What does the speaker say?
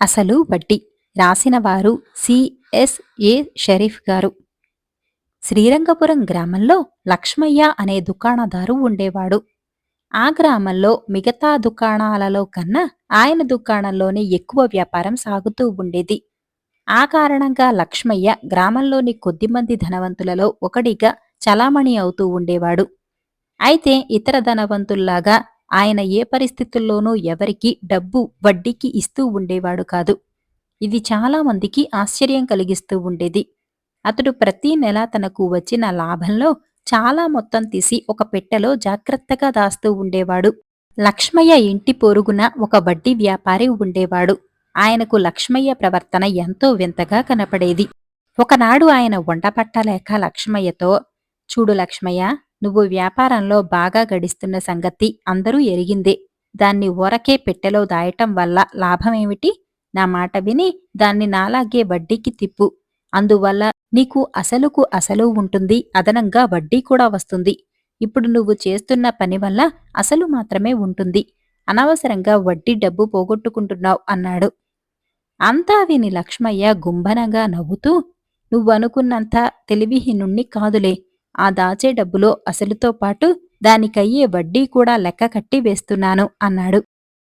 అసలు వడ్డీ రాసినవారు సిఎస్ఏ షరీఫ్ గారు. శ్రీరంగపురం గ్రామంలో లక్ష్మయ్య అనే దుకాణదారు ఉండేవాడు. ఆ గ్రామంలో మిగతా దుకాణాలలో కన్నా ఆయన దుకాణంలోనే ఎక్కువ వ్యాపారం సాగుతూ ఉండేది. ఆ కారణంగా లక్ష్మయ్య గ్రామంలోని కొద్దిమంది ధనవంతులలో ఒకడిగా చలామణి అవుతూ ఉండేవాడు. అయితే ఇతర ధనవంతుల్లాగా ఆయన ఏ పరిస్థితుల్లోనూ ఎవరికి డబ్బు వడ్డీకి ఇస్తూ ఉండేవాడు కాదు. ఇది చాలా మందికి ఆశ్చర్యం కలిగిస్తూ ఉండేది. అతడు ప్రతి నెల తనకు వచ్చిన లాభంలో చాలా మొత్తం తీసి ఒక పెట్టెలో జాగ్రత్తగా దాస్తూ ఉండేవాడు. లక్ష్మయ్య ఇంటి పొరుగున ఒక వడ్డీ వ్యాపారి ఉండేవాడు. ఆయనకు లక్ష్మయ్య ప్రవర్తన ఎంతో వింతగా కనపడేది. ఒకనాడు ఆయన వంట పట్టలేక లక్ష్మయ్యతో చూడు లక్ష్మయ్య నువ్వు వ్యాపారంలో బాగా గడిస్తున్న సంగతి అందరూ ఎరిగిందే. దాన్ని ఊరకే పెట్టెలో దాయటం వల్ల లాభమేమిటి? నా మాట విని దాన్ని నాలాగే వడ్డీకి తిప్పు. అందువల్ల నీకు అసలుకు అసలు ఉంటుంది. అదనంగా వడ్డీ కూడా వస్తుంది. ఇప్పుడు నువ్వు చేస్తున్న పని వల్ల అసలు మాత్రమే ఉంటుంది. అనవసరంగా వడ్డీ డబ్బు పోగొట్టుకుంటున్నావు అన్నాడు. అంతా విని లక్ష్మయ్య గుంభనంగా నవ్వుతూ నువ్వనుకున్నంత తెలివిహీనుణ్ణి కాదులే. ఆ దాచే డబ్బులో అసలుతో పాటు దానికయ్యే వడ్డీ కూడా లెక్క కట్టి వేస్తున్నాను అన్నాడు.